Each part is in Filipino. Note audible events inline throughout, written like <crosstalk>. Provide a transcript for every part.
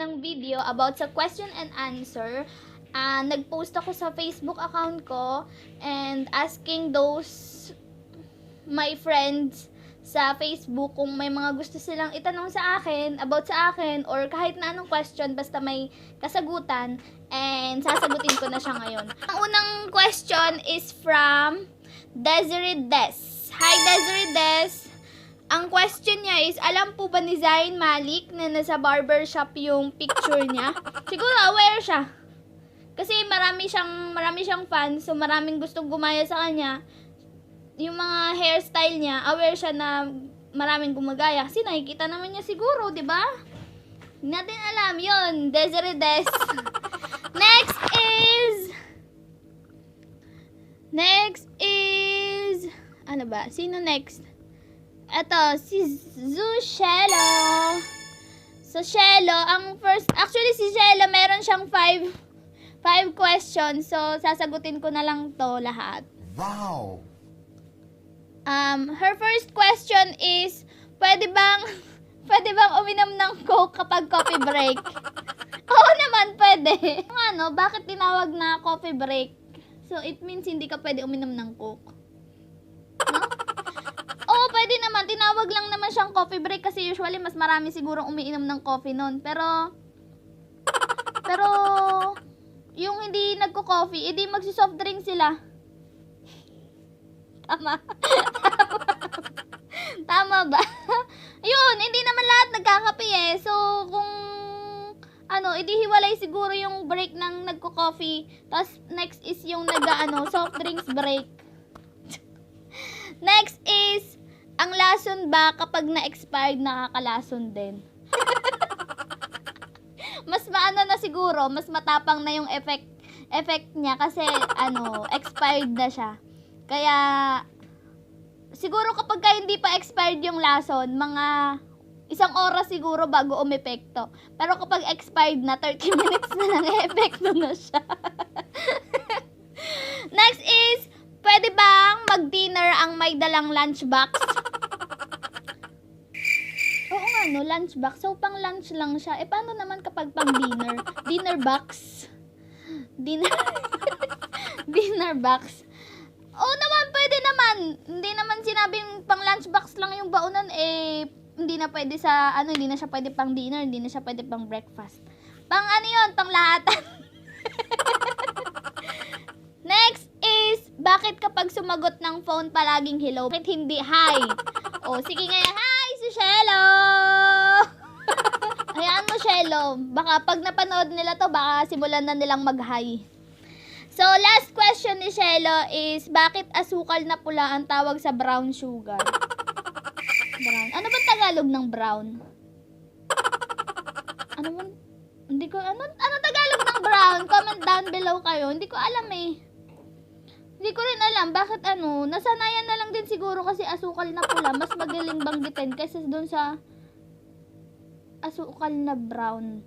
ng video about sa question and answer. Ah, nag-post ako sa Facebook account ko and asking those my friends sa Facebook kung may mga gusto silang itanong sa akin, about sa akin, or kahit na anong question, basta may kasagutan, and sasagutin ko na siya ngayon. Ang unang question is from Desiree Des. Hi, Desiree Des! Ang question niya is, alam po ba ni Zayn Malik na nasa barbershop yung picture niya? Siguro aware siya. Kasi marami siyang, marami siyang fans, so maraming gustong gumaya sa kanya. Yung mga hairstyle niya, aware siya na maraming gumagaya. Kasi nakikita naman niya siguro, di ba? Hindi natin alam. Yun, Desiree Des. <laughs> Next is... Next is... Ano ba? Sino next? Eto, si Zushelo. So, Shelo, ang first... Actually, si Shelo, meron siyang five, five questions. So, sasagutin ko na lang to lahat. Wow! Um, her first question is, pwede bang, <laughs> pwede bang uminom ng Coke kapag coffee break? <laughs> Oo naman, pwede. Ano, bakit tinawag na coffee break? So, it means hindi ka pwede uminom ng Coke. Pwede naman. Tinawag lang naman siyang coffee break kasi usually mas marami siguro umiinom ng coffee noon. Pero, pero, yung hindi nagko-coffee, edi magsi-soft drink sila. Tama. <laughs> Tama ba? Yun, hindi naman lahat nagkakape eh. So, kung ano, edi hiwalay siguro yung break ng nagko-coffee. Tapos, next is yung nag-ano, soft drinks break. Ang lason ba kapag na-expired nakakalason din? <laughs> mas maano na siguro, mas matapang na yung effect effect niya kasi ano, expired na siya. Kaya siguro kapag ka hindi pa expired yung lason, mga isang oras siguro bago umepekto. Pero kapag expired na, 30 <laughs> minutes na lang epekto na siya. <laughs> Next is, pwede bang mag-dinner ang may dalang lunchbox? Oo nga, no, lunchbox. So, pang lunch lang siya. Eh, paano naman kapag pang dinner? <laughs> Dinner box? Dinner... <laughs> dinner box. Oo naman, pwede naman. Hindi naman sinabing pang lunchbox lang yung baonan, eh, hindi na pwede sa, ano, hindi na siya pwede pang dinner, hindi na siya pwede pang breakfast. Pang ano yun, pang lahatan. <laughs> Next is, bakit kapag sumagot ng phone palaging hello, bakit hindi hi? O, sige nga, hi, Shelo! <laughs> Hayaan mo, Shelo. Baka pag napanood nila to, baka simulan na nilang mag-hi. So, last question ni Shelo is, bakit asukal na pula ang tawag sa brown sugar? <laughs> Brown. Ano ba Tagalog ng brown? Ano ba? Hindi ko, ano, ano Tagalog ng brown? Comment down below kayo. Hindi ko alam eh. Hindi ko rin alam. Bakit ano? Nasanayan na lang din siguro kasi asukal na pula. Mas magaling banggitin kaysa doon sa asukal na brown.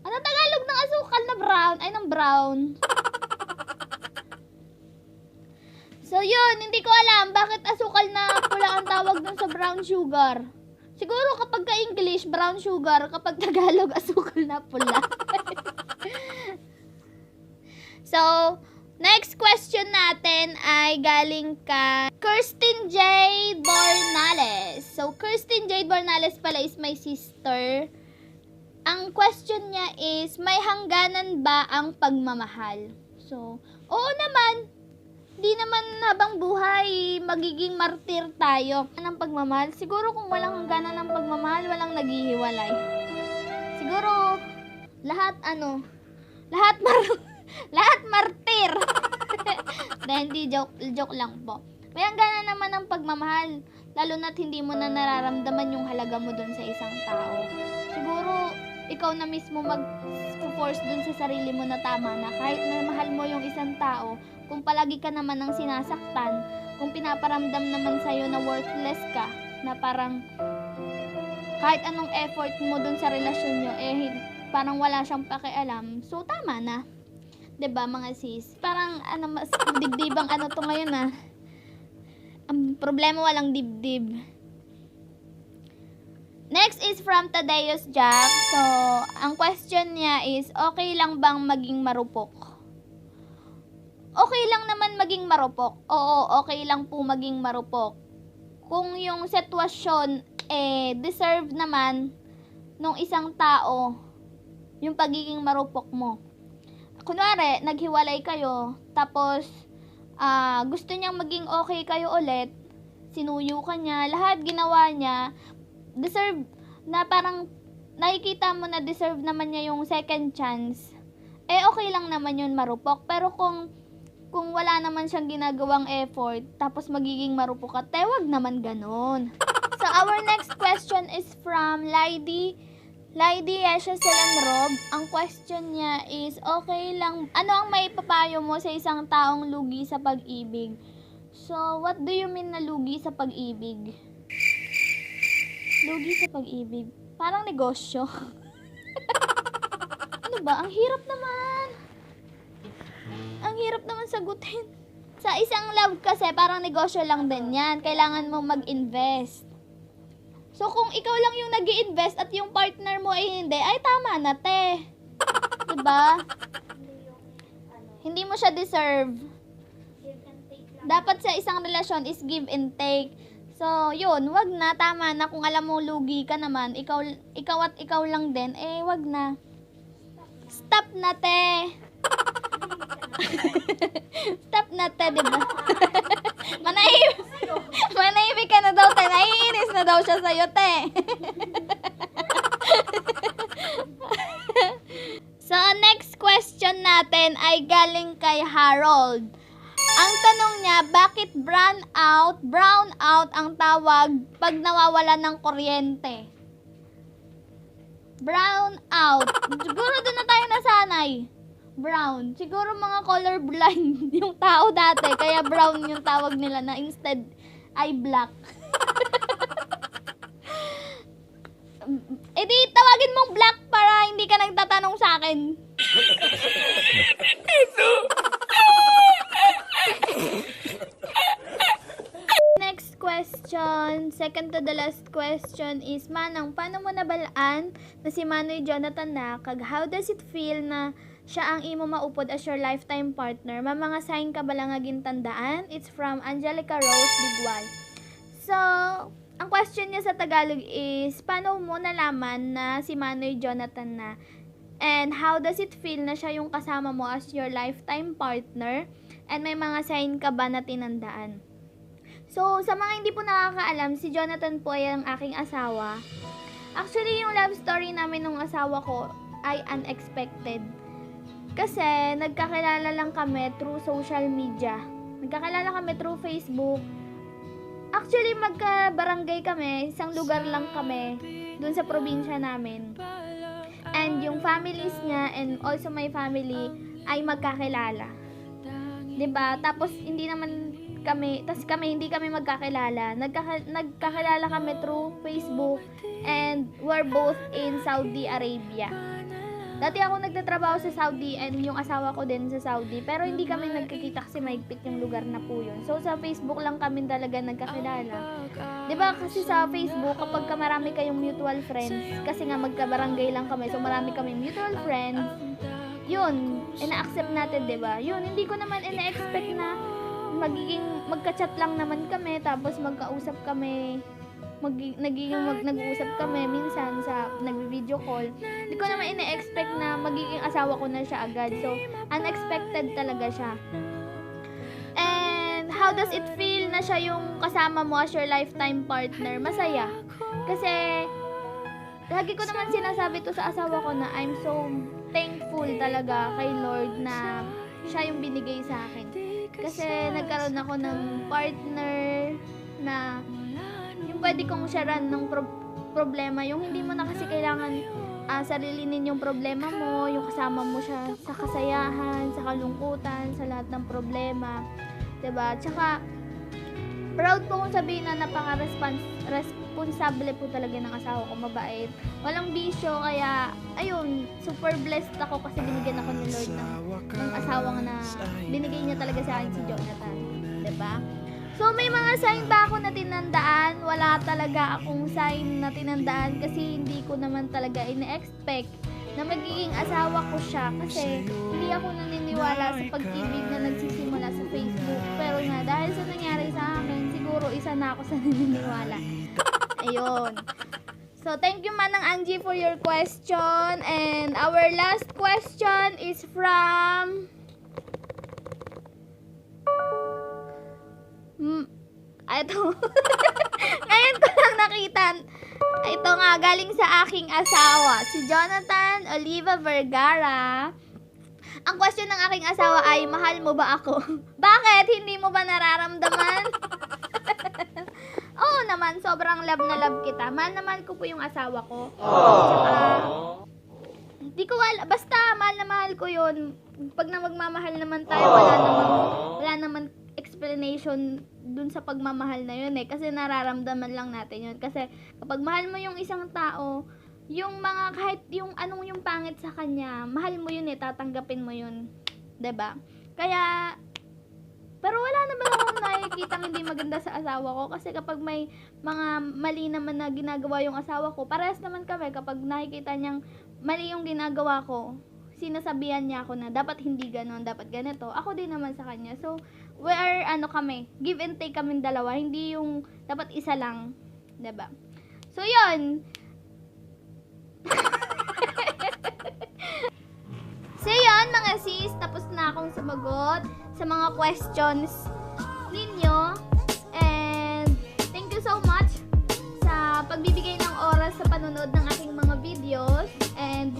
Ano Tagalog ng asukal na brown? Ay, ng brown. So, yun. Hindi ko alam bakit asukal na pula ang tawag dun sa brown sugar. Siguro kapag ka-English, brown sugar. Kapag Tagalog, <laughs> asukal na pula. <laughs> so, next question natin ay galing ka Kirsten Jade Bornales. So, Kirsten Jade Bornales pala is my sister. Ang question niya is, may hangganan ba ang pagmamahal? So, oo naman. Di naman habang buhay, magiging martir tayo. Ng pagmamahal, siguro kung walang hangganan ng pagmamahal, walang naghihiwalay. Siguro, lahat ano, lahat <laughs> mar <laughs> lahat martir. <laughs> Dahil hindi joke, joke lang po. May hangganan naman ng pagmamahal, lalo na't hindi mo na nararamdaman yung halaga mo dun sa isang tao. Siguro, ikaw na mismo mag-force dun sa sarili mo na tama na kahit na mahal mo yung isang tao, kung palagi ka naman ng sinasaktan, kung pinaparamdam naman sa'yo na worthless ka, na parang kahit anong effort mo dun sa relasyon nyo, eh, parang wala siyang pakialam. So, tama na. Ba mga sis? Parang ano mas dibdibang ano to ngayon ah. Ang problema walang dibdib. Next is from Tadeus Jack. So, ang question niya is, okay lang bang maging marupok? Okay lang naman maging marupok. Oo, okay lang po maging marupok. Kung yung sitwasyon, eh, deserve naman nung isang tao yung pagiging marupok mo. Kunwari, naghiwalay kayo, tapos ah, gusto niyang maging okay kayo ulit, sinuyo ka niya, lahat ginawa niya, deserve na parang nakikita mo na deserve naman niya yung second chance, eh okay lang naman yun marupok. Pero kung kung wala naman siyang ginagawang effort, tapos magiging marupok ka, tewag naman ganon. <laughs> So, our next question is from Lady Lady Yesha Selanrob. Ang question niya is, okay lang, ano ang may papayo mo sa isang taong lugi sa pag-ibig? So, what do you mean na lugi sa pag-ibig? Lugi sa pag-ibig. Parang negosyo. <laughs> ano ba? Ang hirap naman. Ang hirap naman sagutin. Sa isang love kasi, parang negosyo lang din yan. Kailangan mo mag-invest. So, kung ikaw lang yung nag invest at yung partner mo ay hindi, ay tama na, te. Diba? Hindi mo siya deserve. Dapat sa isang relasyon is give and take. So, yun, wag na, tama na. Kung alam mo lugi ka naman, ikaw, ikaw at ikaw lang din, eh, wag na. Stop na, te. <laughs> Stop na, te, diba? Manahimik. Manahimik ka na daw, te. Naiinis na daw siya sa'yo, te. so, next question natin ay galing kay Harold. Ang tanong niya, bakit brown out, brown out ang tawag pag nawawala ng kuryente? Brown out. Siguro doon na tayo nasanay. Brown. Siguro mga color blind <laughs> yung tao dati. Kaya brown yung tawag nila na instead ay black. E di tawagin mong black para hindi ka nagtatanong sa akin. Next question, second to the last question is Manang, paano mo nabalaan na si Manoy Jonathan na kag how does it feel na siya ang imo maupod as your lifetime partner? May mga sign ka ba lang aging tandaan? It's from Angelica Rose Bigwal. So, ang question niya sa Tagalog is, paano mo nalaman na si Manoy Jonathan na? And how does it feel na siya yung kasama mo as your lifetime partner? And may mga sign ka ba na tinandaan? So, sa mga hindi po nakakaalam, si Jonathan po ay ang aking asawa. Actually, yung love story namin ng asawa ko ay unexpected. Kasi, nagkakilala lang kami through social media. Nagkakilala kami through Facebook. Actually, magka-barangay kami. Isang lugar lang kami. Dun sa probinsya namin. And yung families niya and also my family ay magkakilala. ba? Tapos hindi naman kami, tas kami hindi kami magkakilala. Nagkaka, nagkakilala kami through Facebook and we're both in Saudi Arabia. Dati ako nagtatrabaho sa Saudi and yung asawa ko din sa Saudi. Pero hindi kami nagkikita kasi mahigpit yung lugar na po yun. So sa Facebook lang kami talaga nagkakilala. ba kasi sa Facebook kapag ka marami kayong mutual friends, kasi nga magkabarangay lang kami, so marami kaming mutual friends. Yun, ina-accept natin, ba? Yun, hindi ko naman ina-expect na magiging magka-chat lang naman kami tapos magkausap kami mag, nagiging mag, nag-uusap kami minsan sa nag-video call. Hindi ko naman ina-expect na magiging asawa ko na siya agad. So, unexpected talaga siya. And how does it feel na siya yung kasama mo as your lifetime partner? Masaya. Kasi, lagi ko naman sinasabi to sa asawa ko na I'm so thankful talaga kay Lord na siya yung binigay sa akin. Kasi nagkaroon ako ng partner na yung pwede kong sharean ng pro- problema, yung hindi mo na kasi kailangan ah, sarilinin yung problema mo, yung kasama mo siya sa kasayahan, sa kalungkutan, sa lahat ng problema. 'Di ba? Tsaka proud po kong sabihin na napaka-respons- res- responsable po talaga ng asawa ko, mabait. Walang bisyo, kaya, ayun, super blessed ako kasi binigyan ako ni Lord ng, ng asawa na binigay niya talaga sa akin si Jonathan. ba? So, may mga sign ba ako na tinandaan? Wala talaga akong sign na tinandaan kasi hindi ko naman talaga ine-expect na magiging asawa ko siya kasi hindi ako naniniwala sa pag-ibig na nagsisimula sa Facebook. Pero nga, dahil sa nangyari sa akin, siguro isa na ako sa <laughs> naniniwala. Ayun. So, thank you Manang Angie for your question. And our last question is from... ito. <laughs> Ngayon ko lang nakita. Ito nga, galing sa aking asawa, si Jonathan Oliva Vergara. Ang question ng aking asawa ay, mahal mo ba ako? <laughs> Bakit? Hindi mo ba nararamdaman? <laughs> Oo naman, sobrang love na love kita. Mahal na mahal ko po yung asawa ko. Tsaka, di ko wala, basta mahal na mahal ko yun. Pag na magmamahal naman tayo, wala naman, wala naman explanation dun sa pagmamahal na yun eh. Kasi nararamdaman lang natin yun. Kasi kapag mahal mo yung isang tao, yung mga kahit yung anong yung pangit sa kanya, mahal mo yun eh, tatanggapin mo yun. 'Di ba? Kaya pero wala naman akong nakikita hindi maganda sa asawa ko kasi kapag may mga mali naman na ginagawa yung asawa ko, parehas naman kami kapag nakikita niyang mali yung ginagawa ko, sinasabihan niya ako na dapat hindi ganon, dapat ganito. Ako din naman sa kanya. So, we are ano kami, give and take kami dalawa, hindi yung dapat isa lang, 'di ba? So, 'yun. <laughs> So yun mga sis, tapos na akong sumagot sa mga questions ninyo. And thank you so much sa pagbibigay ng oras sa panonood ng aking mga videos. And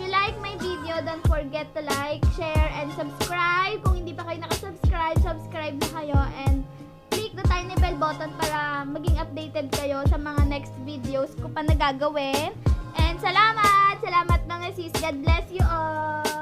you like my video, don't forget to like, share, and subscribe. Kung hindi pa kayo nakasubscribe, subscribe na kayo. And click the tiny bell button para maging updated kayo sa mga next videos ko pa na gagawin. And salamat! Salamat mga sis. God bless you all!